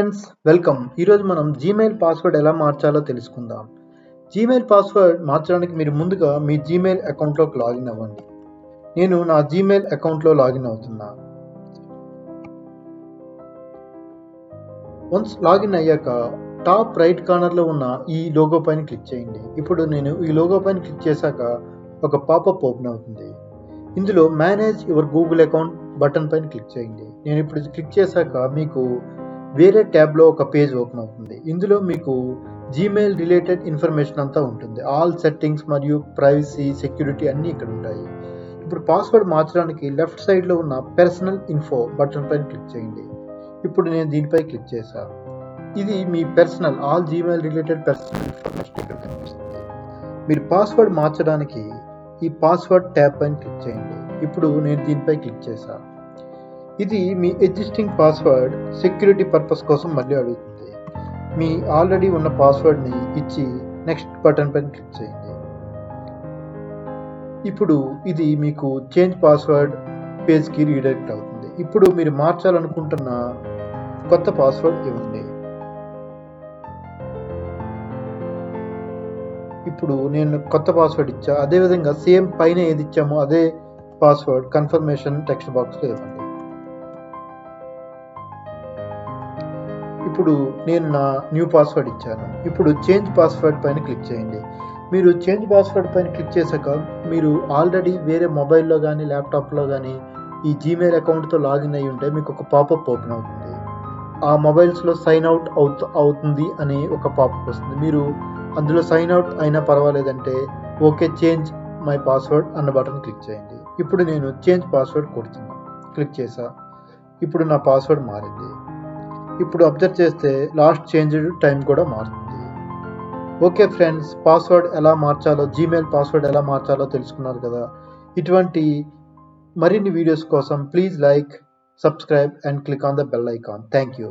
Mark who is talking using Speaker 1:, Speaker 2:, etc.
Speaker 1: Friends welcome ఈరోజు మనం Gmail password ఎలా మార్చాలో తెలుసుకుందాం. జీమెయిల్ పాస్వర్డ్ మార్చడానికి మీరు ముందుగా మీ జీమెయిల్ అకౌంట్లోకి లాగిన్ అవ్వండి. నేను నా జీమెయిల్ అకౌంట్లో లాగిన్ అవుతున్నా. వన్స్ లాగిన్ అయ్యాక టాప్ రైట్ కార్నర్లో ఉన్న ఈ లోగో పైన క్లిక్ చేయండి. ఇప్పుడు నేను ఈ లోగో పైన క్లిక్ చేశాక ఒక పాపప్ ఓపెన్ అవుతుంది. ఇందులో manage your Google account button పైన క్లిక్ చేయండి. నేను ఇప్పుడు క్లిక్ చేశాక మీకు వేరే ట్యాబ్లో ఒక పేజ్ ఓపెన్ అవుతుంది. ఇందులో మీకు జీమెయిల్ రిలేటెడ్ ఇన్ఫర్మేషన్ అంతా ఉంటుంది. ఆల్ సెట్టింగ్స్ మరియు ప్రైవసీ సెక్యూరిటీ అన్నీ ఇక్కడ ఉంటాయి. ఇప్పుడు పాస్వర్డ్ మార్చడానికి లెఫ్ట్ సైడ్లో ఉన్న పర్సనల్ ఇన్ఫో బటన్ పైన క్లిక్ చేయండి. ఇప్పుడు నేను దీనిపై క్లిక్ చేశాను ఇది మీ personal all Gmail related personal information ఇక్కడ కనిపిస్తుంది. మీరు పాస్వర్డ్ మార్చడానికి ఈ పాస్వర్డ్ ట్యాబ్ పైన క్లిక్ చేయండి. ఇప్పుడు నేను దీనిపై క్లిక్ చేశాను ఇది మీ ఎగ్జిస్టింగ్ పాస్వర్డ్ సెక్యూరిటీ పర్పస్ కోసం మళ్ళీ అడుగుతుంది. మీ ఆల్రెడీ ఉన్న పాస్వర్డ్ని ఇచ్చి నెక్స్ట్ బటన్ పైన క్లిక్ చేయండి. ఇప్పుడు ఇది మీకు చేంజ్ పాస్వర్డ్ పేజ్కి రీడైరెక్ట్ అవుతుంది. ఇప్పుడు మీరు మార్చాలనుకుంటున్న కొత్త పాస్వర్డ్ ఇవ్వండి. ఇప్పుడు నేను కొత్త పాస్వర్డ్ ఇచ్చా. అదేవిధంగా సేమ్ పైన ఏది ఇచ్చామో అదే పాస్వర్డ్ కన్ఫర్మేషన్ టెక్స్ట్ బాక్స్లో ఇవ్వండి. ఇప్పుడు నేను నా న్యూ పాస్వర్డ్ ఇచ్చాను. ఇప్పుడు చేంజ్ పాస్వర్డ్ పైన క్లిక్ చేయండి. మీరు చేంజ్ పాస్వర్డ్ పైన క్లిక్ చేశాక మీరు ఆల్రెడీ వేరే మొబైల్లో కానీ ల్యాప్టాప్లో కానీ ఈ జీమెయిల్ అకౌంట్తో లాగిన్ అయి ఉంటే మీకు ఒక పాపప్ ఓపెన్ అవుతుంది. ఆ మొబైల్స్లో సైన్ అవుట్ అవుతు అవుతుంది అని ఒక పాపప్ వస్తుంది. మీరు అందులో సైన్ అవుట్ అయినా పర్వాలేదంటే ఓకే చేంజ్ మై పాస్వర్డ్ అన్న బటన్ క్లిక్ చేయండి. ఇప్పుడు నేను చేంజ్ పాస్వర్డ్ కొడుతున్నాను క్లిక్ చేసా ఇప్పుడు నా పాస్వర్డ్ మారింది. ఇప్పుడు అబ్జర్వ్ చేస్తే లాస్ట్ చేంజ్ టైం కూడా మారుతుంది. ఓకే ఫ్రెండ్స్ పాస్వర్డ్ ఎలా మార్చాలో జీమెయిల్ పాస్వర్డ్ ఎలా మార్చాలో తెలుసుకున్నారు కదా. ఇటువంటి మరిన్ని వీడియోస్ కోసం please like subscribe and click on the bell icon. Thank you.